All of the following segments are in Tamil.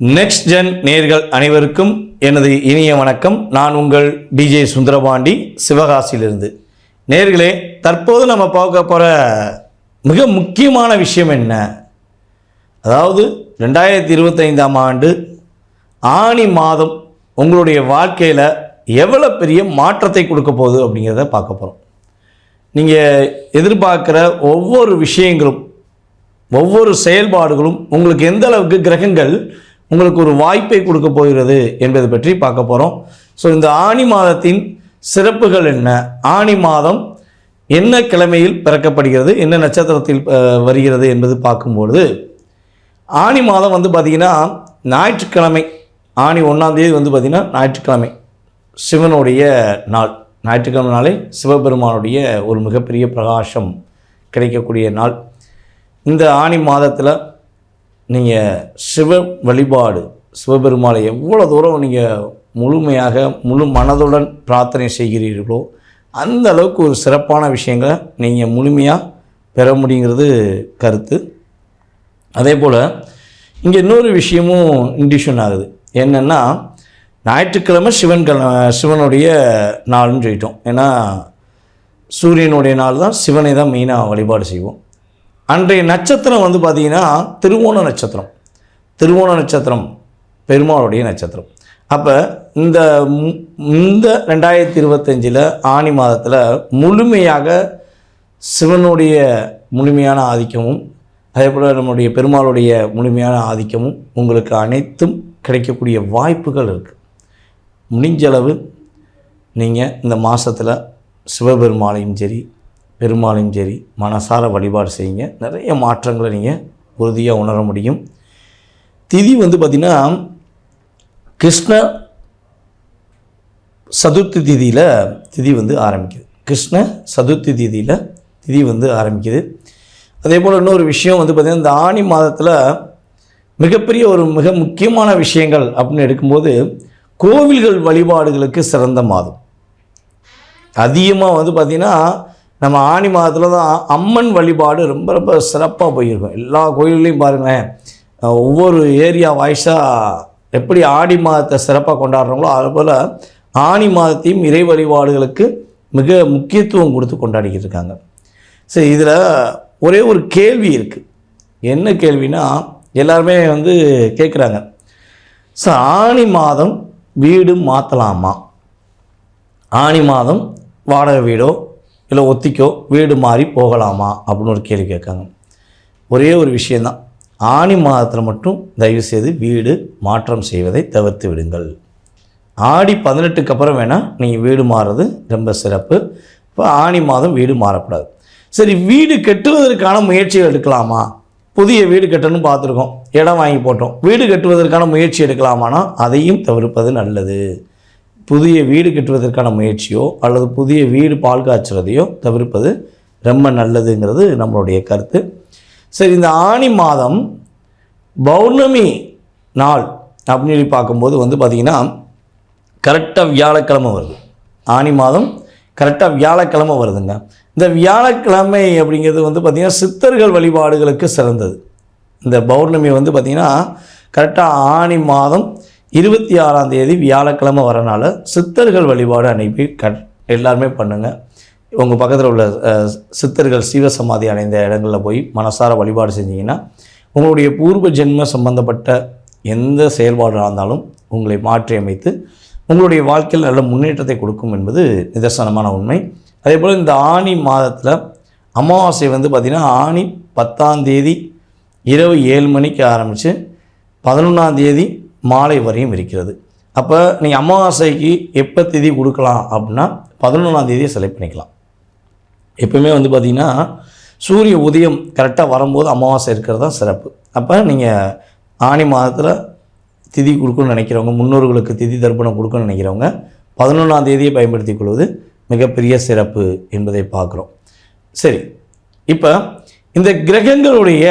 நெக்ஸ்ட் ஜென் நேர்கள் அனைவருக்கும் எனது இனிய வணக்கம். நான் உங்கள் டிஜே சுந்தரபாண்டி சிவகாசியிலிருந்து. நேர்களே தற்போது நம்ம பார்க்க போகிற மிக முக்கியமான விஷயம் என்ன? அதாவது ரெண்டாயிரத்தி இருபத்தைந்தாம் ஆண்டு ஆணி மாதம் உங்களுடைய வாழ்க்கையில் எவ்வளோ பெரிய மாற்றத்தை கொடுக்க போகுது அப்படிங்கிறத பார்க்க போகிறோம் நீங்கள் எதிர்பார்க்குற ஒவ்வொரு விஷயங்களும் ஒவ்வொரு செயல்பாடுகளும் உங்களுக்கு எந்த அளவுக்கு கிரகங்கள் உங்களுக்கு ஒரு வாய்ப்பை கொடுக்க போகிறது என்பது பற்றி பார்க்க போகிறோம் ஸோ இந்த ஆணி மாதத்தின் சிறப்புகள் என்ன? ஆணி மாதம் என்ன கிழமையில் பிறக்கப்படுகிறது? என்ன நட்சத்திரத்தில் வருகிறது என்பது பார்க்கும்பொழுது ஆணி மாதம் வந்து பார்த்திங்கன்னா ஞாயிற்றுக்கிழமை ஆணி ஒன்றாந்தேதி வந்து பார்த்திங்கன்னா ஞாயிற்றுக்கிழமை சிவனுடைய நாள். ஞாயிற்றுக்கிழமை நாளே சிவபெருமானுடைய ஒரு மிகப்பெரிய பிரகாசம் கிடைக்கக்கூடிய நாள். இந்த ஆணி மாதத்தில் நீங்கள் சிவ வழிபாடு சிவபெருமானை எவ்வளோ தூரம் நீங்கள் முழுமையாக முழு மனதுடன் பிரார்த்தனை செய்கிறீர்களோ அந்த அளவுக்கு ஒரு சிறப்பான விஷயங்களை நீங்கள் முழுமையாக பெற முடியுங்கிறது கருத்து. அதே போல் இங்கே இன்னொரு விஷயமும் இண்டிஷன் ஆகுது. என்னென்னா ஞாயிற்றுக்கிழமை சிவன் கிழ சிவனுடைய நாள்னு சொல்லிட்டோம். ஏன்னா சூரியனுடைய நாள் தான் சிவனை தான் மெயினாக வழிபாடு செய்வோம். அன்றைய நட்சத்திரம் வந்து பார்த்திங்கன்னா திருவோண நட்சத்திரம். திருவோண நட்சத்திரம் பெருமாளுடைய நட்சத்திரம். அப்போ இந்த மு- இந்த ரெண்டாயிரத்தி இருபத்தஞ்சில் ஆணி மாதத்தில் முழுமையாக சிவனுடைய முழுமையான ஆதிக்கமும் அதே போல் நம்முடைய பெருமாளுடைய முழுமையான ஆதிக்கமும் உங்களுக்கு அனைத்தும் கிடைக்கக்கூடிய வாய்ப்புகள் இருக்குது முடிஞ்சளவு நீங்கள் இந்த மாதத்தில் சிவபெருமாளையும் சரி பெருமாளையும் சரி மனசார வழிபாடு செய்யுங்க. நிறைய மாற்றங்களை நீங்கள் உறுதியாக உணர முடியும். திதி வந்து பார்த்திங்கன்னா கிருஷ்ண சதுர்த்தி திதியில் திதி வந்து ஆரம்பிக்குது. கிருஷ்ண சதுர்த்தி திதியில் திதி வந்து ஆரம்பிக்குது. அதே போல் இன்னொரு விஷயம் வந்து பார்த்திங்கன்னா இந்த ஆணி மாதத்தில் மிகப்பெரிய ஒரு மிக முக்கியமான விஷயங்கள் அப்படின்னு எடுக்கும்போது கோவில்கள் வழிபாடுகளுக்கு சிறந்த மாதம். அதிகமாக வந்து பார்த்திங்கன்னா நம்ம ஆணி மாதத்தில் தான் அம்மன் வழிபாடு ரொம்ப ரொம்ப சிறப்பாக போயிருக்கும். எல்லா கோயில்லையும் பாருங்களேன். ஒவ்வொரு ஏரியா வாய்ஸாக எப்படி ஆடி மாதத்தை சிறப்பாக கொண்டாடுறாங்களோ அதுபோல் ஆணி மாதத்தையும் இறை வழிபாடுகளுக்கு மிக முக்கியத்துவம் கொடுத்து கொண்டாடிக்கிட்டு இருக்காங்க. சரி இதில் ஒரே ஒரு கேள்வி இருக்குது என்ன கேள்வினா எல்லாருமே வந்து கேட்குறாங்க ஸோ ஆணி மாதம் வீடு மாற்றலாமா ஆணி மாதம் வாடகை வீடோ இல்லை ஒத்திக்கோ வீடு மாறி போகலாமா அப்படின்னு ஒரு கேள்வி கேட்காங்க. ஒரே ஒரு விஷயந்தான். ஆணி மாதத்தில் மட்டும் தயவு செய்து வீடு மாற்றம் செய்வதை தவிர்த்து விடுங்கள். ஆடி பதினெட்டுக்கு அப்புறம் வேணால் நீங்கள் வீடு மாறுறது ரொம்ப சிறப்பு. இப்போ ஆணி மாதம் வீடு மாறக்கூடாது. சரி வீடு கட்டுவதற்கான முயற்சிகள் எடுக்கலாமா? புதிய வீடு கட்டணும்னு பார்த்துருக்கோம். இடம் வாங்கி போட்டோம். வீடு கட்டுவதற்கான முயற்சி எடுக்கலாமானா அதையும் தவிர்ப்பது நல்லது. புதிய வீடு கட்டுவதற்கான முயற்சியோ அல்லது புதிய வீடு பால் காய்ச்சுறதையோ தவிர்ப்பது ரொம்ப நல்லதுங்கிறது நம்மளுடைய கருத்து. சரி இந்த ஆணி மாதம் பௌர்ணமி நாள் அப்படின்னு சொல்லி பார்க்கும்போது வந்து பார்த்திங்கன்னா கரெக்டாக வியாழக்கிழமை வருது. ஆனி மாதம் கரெக்டாக வியாழக்கிழமை வருதுங்க. இந்த வியாழக்கிழமை அப்படிங்கிறது வந்து பார்த்திங்கன்னா சித்தர்கள் வழிபாடுகளுக்கு சிறந்தது. இந்த பௌர்ணமி வந்து பார்த்திங்கன்னா கரெக்டாக ஆனி மாதம் இருபத்தி ஆறாம் தேதி வியாழக்கிழமை வரனால சித்தர்கள் வழிபாடு அனுப்பி கட் எல்லாருமே பண்ணுங்கள் உங்கள் பக்கத்தில் உள்ள சித்தர்கள் சித்தர்கள் சீவசமாதி அடைந்த இடங்களில் போய் மனசார வழிபாடு செஞ்சீங்கன்னா உங்களுடைய பூர்வ ஜென்ம சம்பந்தப்பட்ட எந்த செயல்பாடாக இருந்தாலும் உங்களை மாற்றி அமைத்து உங்களுடைய வாழ்க்கையில் நல்ல முன்னேற்றத்தை கொடுக்கும் என்பது நிதர்சனமான உண்மை. அதே போல் இந்த ஆணி மாதத்தில் அமாவாசை வந்து பார்த்திங்கன்னா ஆணி பத்தாம் தேதி இரவு ஏழு மணிக்கு ஆரம்பித்து பதினொன்றாம் தேதி மாலை வரையும் இருக்கிறது. அப்போ நீங்கள் அமாவாசைக்கு எப்போ திதி கொடுக்கலாம் அப்படின்னா பதினொன்றாம் தேதியை செலக்ட் பண்ணிக்கலாம். எப்பவுமே வந்து பார்த்திங்கன்னா சூரிய உதயம் கரெக்டாக வரும்போது அமாவாசை இருக்கிறது தான் சிறப்பு. அப்போ நீங்கள் ஆணி மாதத்தில் திதி கொடுக்கணும்னு நினைக்கிறவங்க முன்னோர்களுக்கு திதி தர்ப்பணம் கொடுக்கணும்னு நினைக்கிறவங்க பதினொன்றாம் தேதியை பயன்படுத்திக் கொள்வது மிகப்பெரிய சிறப்பு என்பதை பார்க்குறோம். சரி இப்போ இந்த கிரகங்களுடைய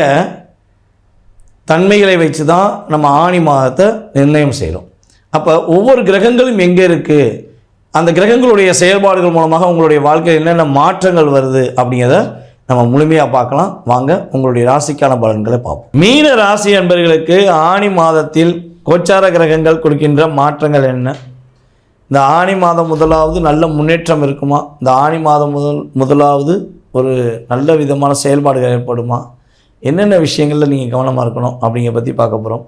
தன்மைகளை வச்சு தான் நம்ம ஆணி மாதத்தை நிர்ணயம் செய்கிறோம் அப்போ ஒவ்வொரு கிரகங்களும் எங்கே இருக்குது அந்த கிரகங்களுடைய செயல்பாடுகள் மூலமாக உங்களுடைய வாழ்க்கையில் என்னென்ன மாற்றங்கள் வருது அப்படிங்கிறத நம்ம முழுமையாக பார்க்கலாம். வாங்க உங்களுடைய ராசிக்கான பலன்களை பார்ப்போம். மீன ராசி என்பவர்களுக்கு ஆணி மாதத்தில் கோச்சார கிரகங்கள் கொடுக்கின்ற மாற்றங்கள் என்ன? இந்த ஆணி மாதம் முதலாவது நல்ல முன்னேற்றம் இருக்குமா? இந்த ஆணி மாதம் முதல் முதலாவது ஒரு நல்ல விதமான செயல்பாடுகள் ஏற்படுமா? என்னென்ன விஷயங்களில் நீங்கள் கவனமாக இருக்கணும் அப்படிங்கிற பற்றி பார்க்க போகிறோம்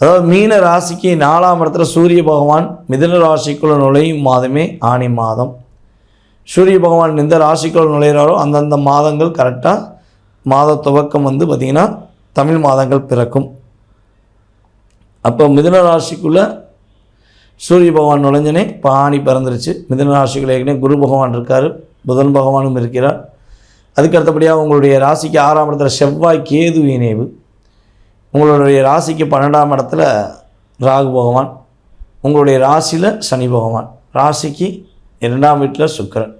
அதாவது மீன ராசிக்கு நாலாம் இடத்துல சூரிய பகவான் மிதன ராசிக்குள்ள நுழையும் மாதமே ஆணி மாதம். சூரிய பகவான் எந்த ராசிக்குள்ள நுழைகிறாரோ அந்தந்த மாதங்கள் கரெக்டாக மாத துவக்கம் வந்து பார்த்திங்கன்னா தமிழ் மாதங்கள் பிறக்கும். அப்போ மிதன ராசிக்குள்ளே சூரிய பகவான் நுழைஞ்சனே இப்போ ஆணி பிறந்துருச்சு. மிதன ராசிக்குள்ள ஏற்கனவே குரு பகவான் இருக்கார். புதன் பகவானும் இருக்கிறார். அதுக்கு அடுத்தபடியாக உங்களுடைய ராசிக்கு ஆறாம் இடத்துல செவ்வாய் கேது இணைவு. உங்களுடைய ராசிக்கு பன்னெண்டாம் இடத்துல ராகு பகவான். உங்களுடைய ராசியில் சனி பகவான். ராசிக்கு இரண்டாம் வீட்டில் சுக்கரன்.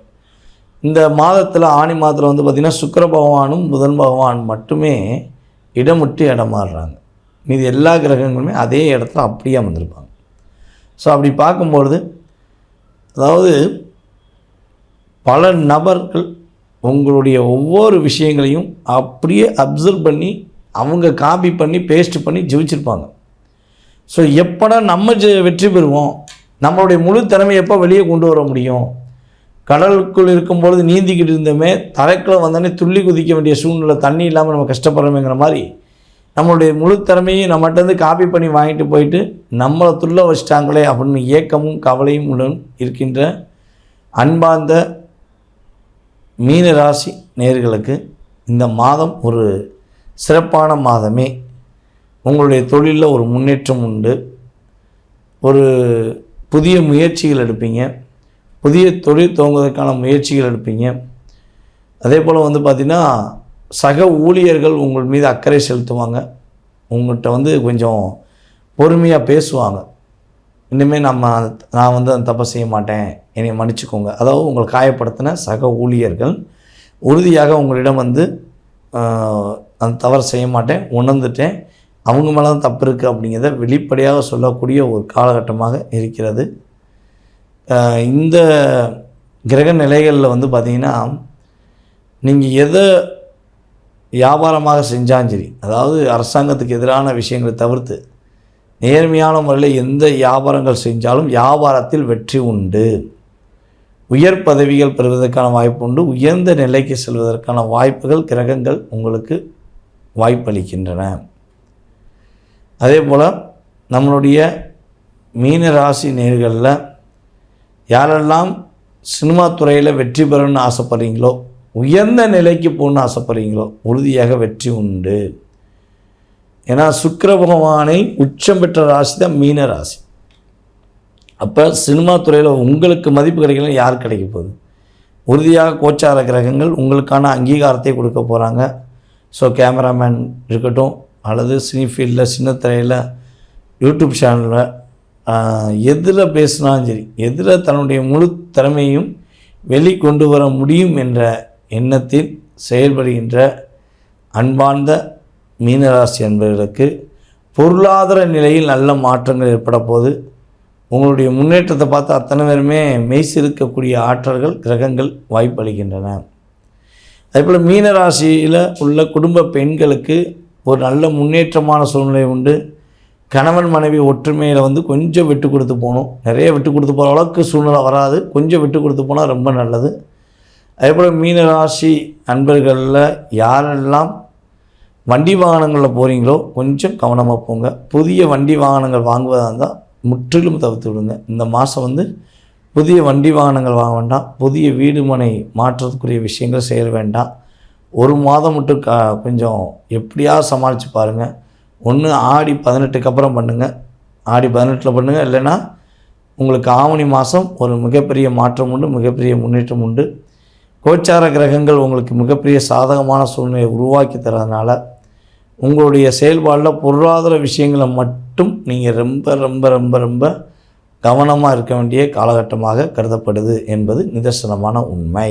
இந்த மாதத்தில் ஆணி மாதத்தில் வந்து பார்த்திங்கன்னா சுக்கர பகவானும் புதன் பகவான் மட்டுமே இடமுட்டு இடம் மாறுறாங்க. மீதி எல்லா கிரகங்களுமே அதே இடத்துல அப்படியே வந்திருப்பாங்க ஸோ அப்படி பார்க்கும்பொழுது அதாவது பல நபர்கள் உங்களுடைய ஒவ்வொரு விஷயங்களையும் அப்படியே அப்சர்வ் பண்ணி அவங்க காப்பி பண்ணி பேஸ்ட் பண்ணி ஜெயிச்சிருப்பாங்க. ஸோ எப்போனா நம்ம ஜெ- வெற்றி பெறுவோம்? நம்மளுடைய முழு திறமையை எப்போ வெளியே கொண்டு வர முடியும்? கடலுக்குள் இருக்கும்பொழுது நீந்திக்கிட்டு இருந்தோமே தரைக்குள்ள வந்தோடனே துள்ளி குதிக்க வேண்டிய சூழ்நிலை தண்ணி இல்லாமல் நம்ம கஷ்டப்படுறோமேங்கிற மாதிரி நம்மளுடைய முழு திறமையும் நம்மகிட்டேருந்து காப்பி பண்ணி வாங்கிட்டு போயிட்டு நம்மளை துள்ள வச்சிட்டாங்களே அப்படின்னு ஏக்கமும் கவலையும் உடன் இருக்கின்ற அன்பார்ந்த மீன ராசி நேர்களுக்கு இந்த மாதம் ஒரு சிறப்பான மாதமே. உங்களுடைய தொழிலில் ஒரு முன்னேற்றம் உண்டு. ஒரு புதிய முயற்சிகள் எடுப்பீங்க. புதிய தொழில் துவங்குவதற்கான முயற்சிகள் எடுப்பீங்க. அதே போல் வந்து பார்த்திங்கன்னா சக ஊழியர்கள் உங்கள் மீது அக்கறை செலுத்துவாங்க. உங்கள்கிட்ட வந்து கொஞ்சம் பொறுமையாக பேசுவாங்க. இனிமேல் நம்ம நான் வந்து அந்த தப்பை செய்ய மாட்டேன். என்னை மன்னிச்சுக்கோங்க. அதாவது உங்களை காயப்படுத்தின சக ஊழியர்கள் உறுதியாக உங்களிடம் வந்து ஆஹ், அந்த தவறு செய்ய மாட்டேன் உணர்ந்துட்டேன். அவங்க மேலே தான் தப்பு இருக்குது அப்படிங்கிறத வெளிப்படையாக சொல்லக்கூடிய ஒரு காலகட்டமாக இருக்கிறது. இந்த கிரக நிலைகளில் வந்து பார்த்திங்கன்னா நீங்கள் எதை வியாபாரமாக செஞ்சாலும் சரி அதாவது அரசாங்கத்துக்கு எதிரான விஷயங்களை தவிர்த்து நேர்மையான முறையில் எந்த வியாபாரங்கள் செஞ்சாலும் வியாபாரத்தில் வெற்றி உண்டு. உயர் பதவிகள் பெறுவதற்கான வாய்ப்பு உண்டு. உயர்ந்த நிலைக்கு செல்வதற்கான வாய்ப்புகள் கிரகங்கள் உங்களுக்கு வாய்ப்பளிக்கின்றன. அதே போல் நம்மளுடைய மீன ராசி நேர்களில் யாரெல்லாம் சினிமா துறையில் வெற்றி பெறணும்னு ஆசைப்படுறீங்களோ உயர்ந்த நிலைக்கு போகணும்னு ஆசைப்படுறீங்களோ உறுதியாக வெற்றி உண்டு. ஏன்னா சுக்கர பகவானை உச்சம் பெற்ற ராசி தான் மீன ராசி அப்போ சினிமா துறையில் உங்களுக்கு மதிப்பு கிடைக்கலாம் யார் கிடைக்க போகுது? உறுதியாக கோச்சார கிரகங்கள் உங்களுக்கான அங்கீகாரத்தை கொடுக்க போகிறாங்க ஸோ கேமராமேன் இருக்கட்டும் அல்லது சினி ஃபீல்டில் சின்ன திரையில் யூடியூப் சேனலில் எதில் பேசினாலும் சரி எதில் தன்னுடைய முழு திறமையும் வெளிக்கொண்டு வர முடியும் என்ற எண்ணத்தில் செயல்படுகின்ற அன்பார்ந்த மீனராசி என்பவர்களுக்கு பொருளாதார நிலையில் நல்ல மாற்றங்கள் ஏற்பட போது உங்களுடைய முன்னேற்றத்தை பார்த்து அத்தனை பேருமே மெய்சிருக்கக்கூடிய ஆற்றல்கள் கிரகங்கள் வாய்ப்பளிக்கின்றன. அதேபோல் மீனராசியில் உள்ள குடும்ப பெண்களுக்கு ஒரு நல்ல முன்னேற்றமான சூழ்நிலை உண்டு. கணவன் மனைவி ஒற்றுமையில் வந்து கொஞ்சம் விட்டு கொடுத்து போகணும். நிறைய விட்டு கொடுத்து போகிற அளவுக்கு சூழ்நிலை வராது. கொஞ்சம் விட்டு கொடுத்து போனால் ரொம்ப நல்லது. அதேபோல் மீனராசி நண்பர்களில் யாரெல்லாம் வண்டி வாகனங்களில் போகிறீங்களோ கொஞ்சம் கவனமாக போங்க. புதிய வண்டி வாகனங்கள் வாங்குவதாக இருந்தால் முற்றிலும் தவிர்த்து விடுங்க. இந்த மாதம் வந்து புதிய வண்டி வாகனங்கள் வாங்க வேண்டாம். புதிய வீடு மனை மாற்றத்துக்குரிய விஷயங்கள் செய்ய வேண்டாம். ஒரு மாதம் மட்டும் க கொஞ்சம் எப்படியாவது சமாளித்து பாருங்கள் ஒன்று ஆடி பதினெட்டுக்கு அப்புறம் பண்ணுங்கள் ஆடி பதினெட்டில் பண்ணுங்கள் இல்லைன்னா உங்களுக்கு ஆவணி மாதம் ஒரு மிகப்பெரிய மாற்றம் உண்டு மிகப்பெரிய முன்னேற்றம் உண்டு. கோச்சார கிரகங்கள் உங்களுக்கு மிகப்பெரிய சாதகமான சூழ்நிலையை உருவாக்கி தரதுனால உங்களுடைய செயல்பாடில் பொருளாதார விஷயங்களை மட்டும் நீங்கள் ரொம்ப ரொம்ப ரொம்ப ரொம்ப கவனமாக இருக்க வேண்டிய காலகட்டமாக கருதப்படுது என்பது நிதர்சனமான உண்மை.